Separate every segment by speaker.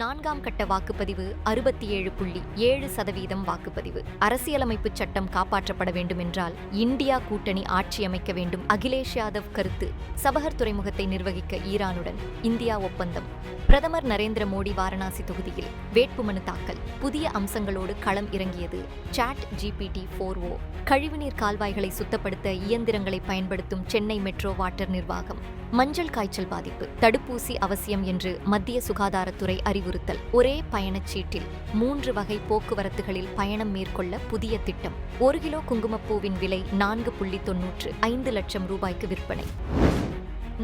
Speaker 1: நான்காம் கட்ட வாக்குப்பதிவு அறுபத்தி ஏழு புள்ளி ஏழு சதவீதம் வாக்குப்பதிவு அரசியலமைப்பு சட்டம் காப்பாற்றப்பட வேண்டும் என்றால் இந்தியா கூட்டணி ஆட்சி அமைக்க வேண்டும் அகிலேஷ் யாதவ் கருத்து சபஹர் துறைமுகத்தை நிர்வகிக்க ஈரானுடன் இந்தியா ஒப்பந்தம் பிரதமர் நரேந்திர மோடி வாரணாசி தொகுதியில் வேட்புமனு தாக்கல் புதிய அம்சங்களோடு களம் இறங்கியது சாட் ஜிபிடி போர் ஓ கழிவுநீர் கால்வாய்களை சுத்தப்படுத்த இயந்திரங்களை பயன்படுத்தும் சென்னை மெட்ரோ வாட்டர் நிர்வாகம் மஞ்சள் காய்ச்சல் பாதிப்பு தடுப்பூசி அவசியம் என்று மத்திய சுகாதாரத்துறை அறிவுறுத்தல் ஒரே பயணச்சீட்டில் மூன்று வகை போக்குவரத்துகளில் பயணம் மேற்கொள்ள புதிய திட்டம் ஒரு கிலோ குங்குமப்பூவின் விலை நான்கு புள்ளி தொன்னூற்று ஐந்து லட்சம் ரூபாய்க்கு விற்பனை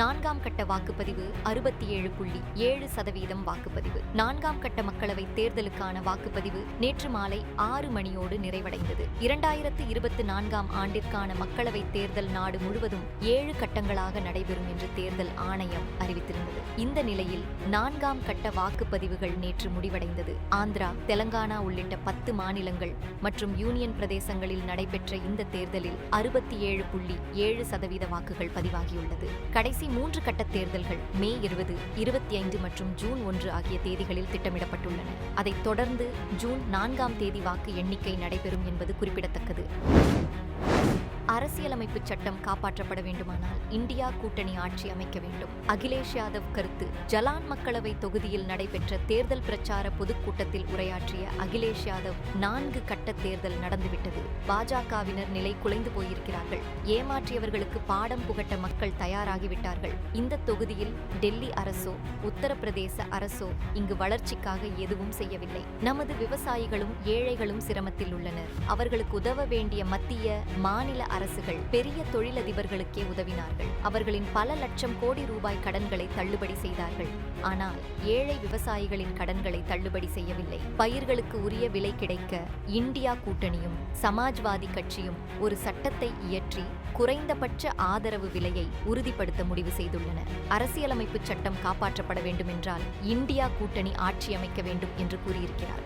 Speaker 1: நான்காம் கட்ட வாக்குப்பதிவு அறுபத்தி ஏழு புள்ளி ஏழு சதவீதம் வாக்குப்பதிவு நான்காம் கட்ட மக்களவை தேர்தலுக்கான வாக்குப்பதிவு நேற்று மாலை ஆறு மணியோடு நிறைவடைந்தது இரண்டாயிரத்து இருபத்தி நான்காம் ஆண்டிற்கான மக்களவை தேர்தல் நாடு முழுவதும் ஏழு கட்டங்களாக நடைபெறும் என்று தேர்தல் ஆணையம் அறிவித்திருந்தது இந்த நிலையில் நான்காம் கட்ட வாக்குப்பதிவுகள் நேற்று முடிவடைந்தது ஆந்திரா தெலங்கானா உள்ளிட்ட பத்து மாநிலங்கள் மற்றும் யூனியன் பிரதேசங்களில் நடைபெற்ற இந்த தேர்தலில் அறுபத்தி ஏழு புள்ளி ஏழு சதவீத வாக்குகள் பதிவாகியுள்ளது கடைசி கடைசி மூன்று கட்ட தேர்தல்கள் மே இருபது இருபத்தி ஐந்து மற்றும் ஜூன் ஒன்று ஆகிய தேதிகளில் திட்டமிடப்பட்டுள்ளன அதைத் தொடர்ந்து ஜூன் நான்காம் தேதி வாக்கு எண்ணிக்கை நடைபெறும் என்பது குறிப்பிடத்தக்கது அரசியலமைப்பு சட்டம் காப்பாற்றப்பட வேண்டுமானால் இந்தியா கூட்டணி ஆட்சி அமைக்க வேண்டும் அகிலேஷ் யாதவ் கருத்து ஜலான் மக்களவை தொகுதியில் நடைபெற்ற தேர்தல் பிரச்சார பொதுக்கூட்டத்தில் உரையாற்றிய அகிலேஷ் யாதவ் நான்கு கட்ட தேர்தல் நடந்துவிட்டது பாஜகவினர் நிலை குலைந்து போயிருக்கிறார்கள் ஏமாற்றியவர்களுக்கு பாடம் புகட்ட மக்கள் தயாராகிவிட்டார்கள் இந்த தொகுதியில் டெல்லி அரசோ உத்தரப்பிரதேச அரசோ இங்கு வளர்ச்சிக்காக எதுவும் செய்யவில்லை நமது விவசாயிகளும் ஏழைகளும் சிரமத்தில் உள்ளனர் அவர்களுக்கு உதவ வேண்டிய மத்திய மாநில அரசு அரசுகள் பெரிய தொழிலதிபர்களுக்கே உதவினார்கள் அவர்களின் பல லட்சம் கோடி ரூபாய் கடன்களை தள்ளுபடி செய்தார்கள் ஆனால் ஏழை விவசாயிகளின் கடன்களை தள்ளுபடி செய்யவில்லை பயிர்களுக்கு உரிய விலை கிடைக்க இந்தியா கூட்டணியும் சமாஜ்வாதி கட்சியும் ஒரு சட்டத்தை இயற்றி குறைந்தபட்ச ஆதரவு விலையை உறுதிப்படுத்த முடிவு செய்துள்ளன அரசியலமைப்பு சட்டம் காப்பாற்றப்பட வேண்டுமென்றால் இந்தியா கூட்டணி ஆட்சி அமைக்க வேண்டும் என்று கூறியிருக்கிறார்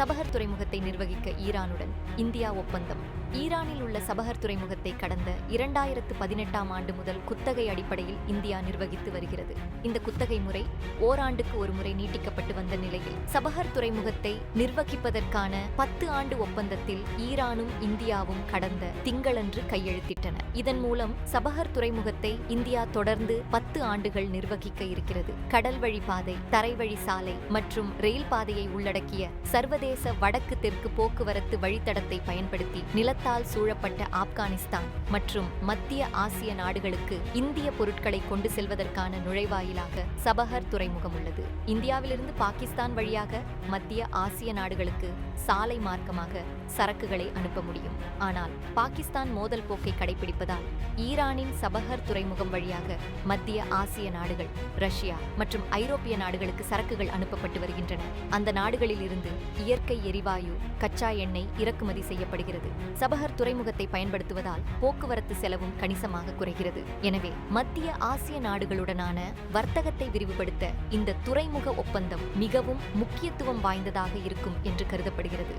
Speaker 1: சபஹர் துறைமுகத்தை நிர்வகிக்க ஈரானுடன் இந்தியா ஒப்பந்தம் ஈரானில் உள்ள சபஹர் துறைமுகத்தை கடந்த இரண்டாயிரத்து பதினெட்டாம் ஆண்டு முதல் குத்தகை அடிப்படையில் இந்தியா நிர்வகித்து வருகிறது இந்த குத்தகை முறை ஓராண்டுக்கு ஒரு முறை நீட்டிக்கப்பட்டு வந்த நிலையில் சபஹர் துறைமுகத்தை நிர்வகிப்பதற்கான பத்து ஆண்டு ஒப்பந்தத்தில் ஈரானும் இந்தியாவும் கடந்த திங்களன்று கையெழுத்திட்டன இதன் மூலம் சபஹர் துறைமுகத்தை இந்தியா தொடர்ந்து பத்து ஆண்டுகள் நிர்வகிக்க இருக்கிறது கடல் வழி பாதை தரைவழி சாலை மற்றும் ரயில் பாதையை உள்ளடக்கிய சர்வதேச வடக்கு தெற்கு போக்குவரத்து வழித்தடத்தை பயன்படுத்தி நில வனத்தால் சூழப்பட்ட ஆப்கானிஸ்தான் மற்றும் மத்திய ஆசிய நாடுகளுக்கு இந்திய பொருட்களை கொண்டு செல்வதற்கான நுழைவாயிலாக சபஹர் துறைமுகம் உள்ளது இந்தியாவிலிருந்து பாகிஸ்தான் வழியாக மத்திய ஆசிய நாடுகளுக்கு சாலை மார்க்கமாக சரக்குகளை அனுப்ப முடியும் ஆனால் பாகிஸ்தான் மோதல் போக்கை கடைபிடிப்பதால் ஈரானின் சபஹர் துறைமுகம் வழியாக மத்திய ஆசிய நாடுகள் ரஷ்யா மற்றும் ஐரோப்பிய நாடுகளுக்கு சரக்குகள் அனுப்பப்பட்டு வருகின்றன அந்த நாடுகளில் இருந்து இயற்கை எரிவாயு கச்சா எண்ணெய் இறக்குமதி செய்யப்படுகிறது சபஹர் துறைமுகத்தை பயன்படுத்துவதால் போக்குவரத்து செலவும் கணிசமாக குறைகிறது எனவே மத்திய ஆசிய நாடுகளுடனான வர்த்தகத்தை விரிவுபடுத்த இந்த துறைமுக ஒப்பந்தம் மிகவும் முக்கியத்துவம் வாய்ந்ததாக இருக்கும் என்று கருதப்படுகிறது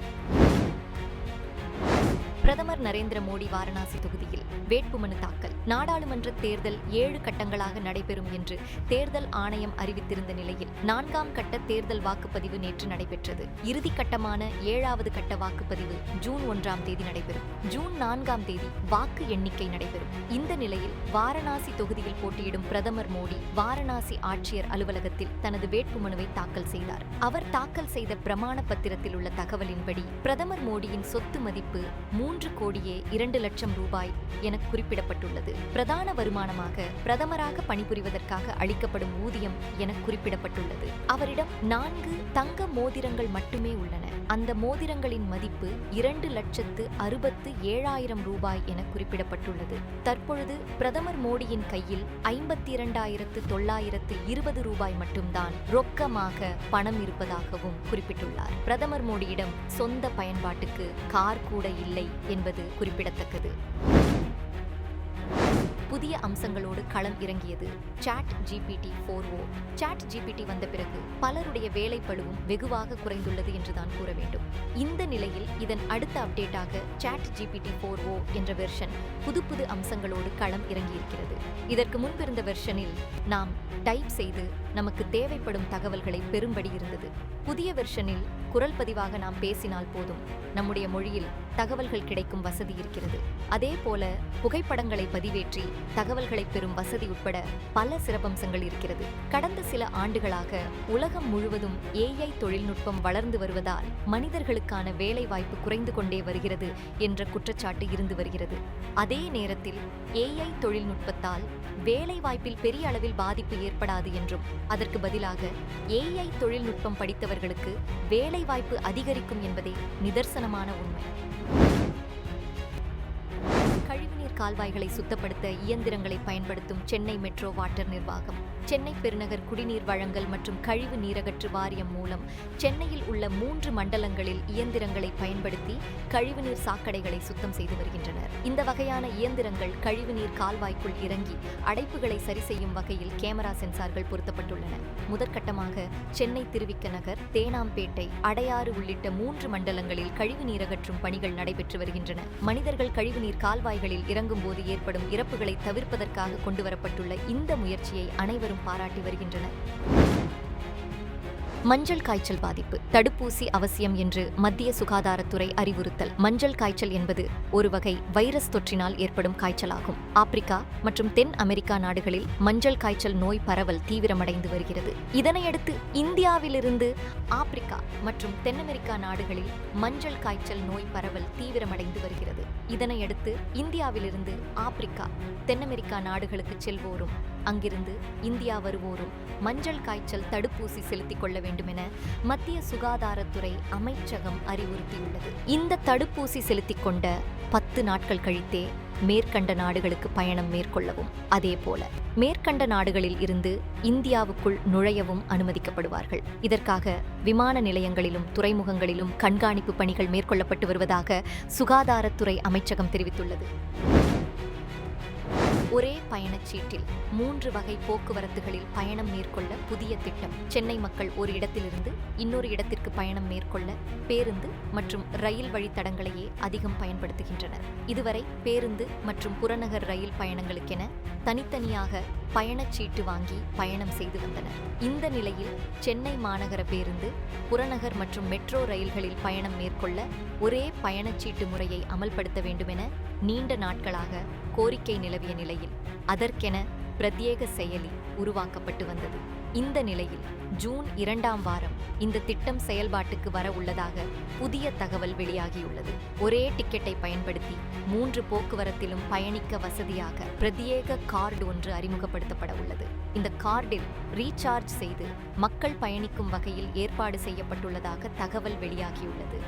Speaker 1: பிரதமர் நரேந்திர மோடி வாரணாசி தொகுதியில் வேட்புமனு தாக்கல் நாடாளுமன்ற தேர்தல் ஏழு கட்டங்களாக நடைபெறும் என்று தேர்தல் ஆணையம் அறிவித்திருந்த நிலையில் நான்காம் கட்ட தேர்தல் வாக்குப்பதிவு நேற்று நடைபெற்றது இறுதி கட்டமான ஏழாவது கட்ட வாக்குப்பதிவு ஜூன் ஒன்றாம் தேதி நடைபெறும் ஜூன் நான்காம் தேதி வாக்கு எண்ணிக்கை நடைபெறும் இந்த நிலையில் வாரணாசி தொகுதியில் போட்டியிடும் பிரதமர் மோடி வாரணாசி ஆட்சியர் அலுவலகத்தில் தனது வேட்புமனுவை தாக்கல் செய்தார் அவர் தாக்கல் செய்த பிரமாண பத்திரத்தில் உள்ள தகவலின்படி பிரதமர் மோடியின் சொத்து மதிப்பு மூன்று கோடியே இரண்டு லட்சம் ரூபாய் என குறிப்பிடப்பட்டுள்ளது பிரதான வருமானமாக பிரதமராக பணிபுரிவதற்காக அளிக்கப்படும் ஊதியம் என குறிப்பிடப்பட்டுள்ளது அவரிடம் நான்கு தங்க மோதிரங்கள் மட்டுமே உள்ளன அந்த மோதிரங்களின் மதிப்பு இரண்டு லட்சத்து அறுபத்து ஏழாயிரம் ரூபாய் என குறிப்பிடப்பட்டுள்ளது தற்பொழுது பிரதமர் மோடியின் கையில் ஐம்பத்தி இரண்டாயிரத்து தொள்ளாயிரத்து இருபது ரூபாய் மட்டும்தான் ரொக்கமாக பணம் இருப்பதாகவும் குறிப்பிட்டுள்ளார் பிரதமர் மோடியிடம் சொந்த பயன்பாட்டுக்கு கார் கூட இல்லை என்பது குறிப்பிடத்தக்கது புதிய அம்சங்களோடு களம் இறங்கியது chat GPT four o ChatGPT வந்த பிறகு பலருடைய பழுவும் வெகுவாக குறைந்துள்ளது என்றுதான் கூற வேண்டும் இந்த நிலையில் இதன் அடுத்த அப்டேட்டாக சாட் ஜிபிடி ஃபோர் ஓ என்ற வெர்ஷன் புது புது அம்சங்களோடு களம் இறங்கியிருக்கிறது இதற்கு முன்பிருந்த வெர்ஷனில் நாம் டைப் செய்து நமக்கு தேவைப்படும் தகவல்களை பெரும்படி இருந்தது புதிய வெர்ஷனில் குரல் பதிவாக நாம் பேசினால் போதும் நம்முடைய மொழியில் தகவல்கள் கிடைக்கும் வசதி இருக்கிறது அதே போல புகைப்படங்களை பதிவேற்றி தகவல்களை பெறும் வசதி உட்பட பல சிறப்பம்சங்கள் இருக்கிறது கடந்த சில ஆண்டுகளாக உலகம் முழுவதும் ஏஐ தொழில்நுட்பம் வளர்ந்து வருவதால் மனிதர்களுக்கான வேலை வாய்ப்பு குறைந்து கொண்டே வருகிறது என்ற குற்றச்சாட்டு இருந்து வருகிறது அதே நேரத்தில் ஏஐ தொழில்நுட்பத்தால் வேலை வாய்ப்பில் பெரிய அளவில் பாதிப்பு ஏற்படாது என்றும் அதற்கு பதிலாக ஏஐ தொழில்நுட்பம் படித்தவர்களுக்கு வேலை வாய்ப்பு அதிகரிக்கும் என்பதே நிதர்சனமான உண்மை கழிவுநீர் கால்வாய்களை சுத்தப்படுத்த இயந்திரங்களை பயன்படுத்தும் சென்னை மெட்ரோ வாட்டர் நிர்வாகம் சென்னை பெருநகர் குடிநீர் வழங்கல் மற்றும் கழிவு நீரகற்று வாரியம் மூலம் சென்னையில் உள்ள மூன்று மண்டலங்களில் இயந்திரங்களை பயன்படுத்தி கழிவுநீர் சாக்கடைகளை சுத்தம் செய்து வருகின்றனர் இந்த வகையான இயந்திரங்கள் கழிவுநீர் கால்வாய்க்குள் இறங்கி அடைப்புகளை சரி செய்யும் வகையில் கேமரா சென்சார்கள் பொருத்தப்பட்டுள்ளன முதற்கட்டமாக சென்னை திருவிக்க நகர் தேனாம்பேட்டை அடையாறு உள்ளிட்ட மூன்று மண்டலங்களில் கழிவு நீரகற்றும் பணிகள் நடைபெற்று வருகின்றன மனிதர்கள் கழிவுநீர் கால்வாய்களில் இறங்கும் போது ஏற்படும் இறப்புகளை தவிர்ப்பதற்காக கொண்டுவரப்பட்டுள்ள இந்த முயற்சியை அனைவரும் உற்சாகம் பாராட்டி வருகின்றனர் மஞ்சள் காய்ச்சல் பாதிப்பு தடுப்பூசி அவசியம் என்று மத்திய சுகாதாரத்துறை அறிவுறுத்தல் மஞ்சள் காய்ச்சல் என்பது ஒரு வகை வைரஸ் தொற்றினால் ஏற்படும் காய்ச்சலாகும் ஆப்பிரிக்கா மற்றும் தென் அமெரிக்கா நாடுகளில் மஞ்சள் காய்ச்சல் நோய் பரவல் தீவிரமடைந்து வருகிறது இதனையடுத்து இந்தியாவிலிருந்து ஆப்பிரிக்கா மற்றும் தென் அமெரிக்கா நாடுகளில் மஞ்சள் காய்ச்சல் நோய் பரவல் தீவிரமடைந்து வருகிறது இதனையடுத்து இந்தியாவிலிருந்து ஆப்பிரிக்கா தென் அமெரிக்கா நாடுகளுக்கு செல்வோரும் அங்கிருந்து இந்தியா வருவோரும் மஞ்சள் காய்ச்சல் தடுப்பூசி செலுத்திக் கொள்ள வேண்டும் என மத்திய சுகாதாரத்துறை அமைச்சகம் அறிவுறுத்தியுள்ளது இந்த தடுப்பூசி செலுத்திக் கொண்ட பத்து நாட்கள் கழித்தே மேற்கண்ட நாடுகளுக்கு பயணம் மேற்கொள்ளவும் அதேபோல மேற்கண்ட நாடுகளில் இருந்து இந்தியாவுக்குள் நுழையவும் அனுமதிக்கப்படுவார்கள் இதற்காக விமான நிலையங்களிலும் துறைமுகங்களிலும் கண்காணிப்பு பணிகள் மேற்கொள்ளப்பட்டு வருவதாக சுகாதாரத்துறை அமைச்சகம் தெரிவித்துள்ளது ஒரே பயணச்சீட்டில் மூன்று வகை போக்குவரத்துகளில் பயணம் மேற்கொள்ள புதிய திட்டம் சென்னை மக்கள் ஒரு இடத்திலிருந்து இன்னொரு இடத்திற்கு பயணம் மேற்கொள்ள பேருந்து மற்றும் ரயில் வழித்தடங்களையே அதிகம் பயன்படுத்துகின்றனர் இதுவரை பேருந்து மற்றும் புறநகர் ரயில் பயணங்களுக்கென தனித்தனியாக பயணச்சீட்டு வாங்கி பயணம் செய்து வந்தனர் இந்த நிலையில் சென்னை மாநகர பேருந்து புறநகர் மற்றும் மெட்ரோ ரயில்களில் பயணம் மேற்கொள்ள ஒரே பயணச்சீட்டு முறையை அமல்படுத்த வேண்டுமென நீண்ட நாட்களாக கோரிக்கை நிலவிய நிலை அதற்கென பிரத்யேக செயலி உருவாக்கப்பட்டு வந்தது இந்த நிலையில் ஜூன் இரண்டாம் வாரம் இந்த திட்டம் செயல்பாட்டுக்கு வர உள்ளதாக புதிய தகவல் வெளியாகியுள்ளது ஒரே டிக்கெட்டை பயன்படுத்தி மூன்று போக்குவரத்திலும் பயணிக்க வசதியாக பிரத்யேக கார்டு ஒன்று அறிமுகப்படுத்தப்பட உள்ளது இந்த கார்டில் ரீசார்ஜ் செய்து மக்கள் பயணிக்கும் வகையில் ஏற்பாடு செய்யப்பட்டுள்ளதாக தகவல் வெளியாகியுள்ளது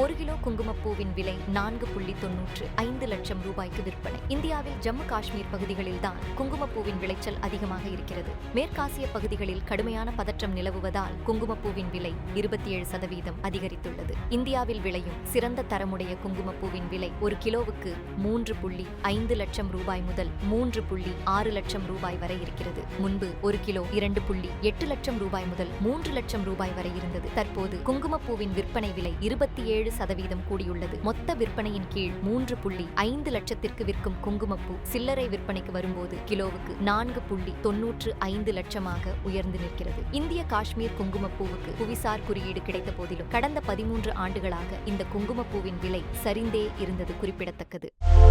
Speaker 1: ஒரு கிலோ குங்குமப்பூவின் விலை நான்கு புள்ளி தொன்னூற்று ஐந்து லட்சம் ரூபாய்க்கு விற்பனை இந்தியாவில் ஜம்மு காஷ்மீர் பகுதிகளில் தான் குங்குமப்பூவின் விளைச்சல் அதிகமாக இருக்கிறது மேற்காசிய பகுதிகளில் கடுமையான பதற்றம் நிலவுவதால் குங்குமப்பூவின் விலை இருபத்தி ஏழு சதவீதம் அதிகரித்துள்ளது இந்தியாவில் விளையும் சிறந்த தரமுடைய குங்குமப்பூவின் விலை ஒரு கிலோவுக்கு மூன்று புள்ளி ஐந்து லட்சம் ரூபாய் முதல் மூன்று புள்ளி ஆறு லட்சம் ரூபாய் வரை இருக்கிறது முன்பு ஒரு கிலோ இரண்டு புள்ளி எட்டு லட்சம் ரூபாய் முதல் மூன்று லட்சம் ரூபாய் வரை இருந்தது தற்போது குங்குமப்பூவின் விற்பனை விலை இருபத்தி ஏழு ஏழு சதவீதம் கூடியுள்ளது மொத்த விற்பனையின் கீழ் மூன்று புள்ளி ஐந்து லட்சத்திற்கு விற்கும் குங்குமப்பூ சில்லறை விற்பனைக்கு வரும்போது கிலோவுக்கு நான்கு புள்ளி தொன்னூற்று ஐந்து லட்சமாக உயர்ந்து நிற்கிறது இந்திய காஷ்மீர் குங்குமப்பூவுக்கு புவிசார் குறியீடு கிடைத்த போதிலும் கடந்த பதிமூன்று ஆண்டுகளாக இந்த குங்குமப்பூவின் விலை சரிந்தே இருந்தது குறிப்பிடத்தக்கது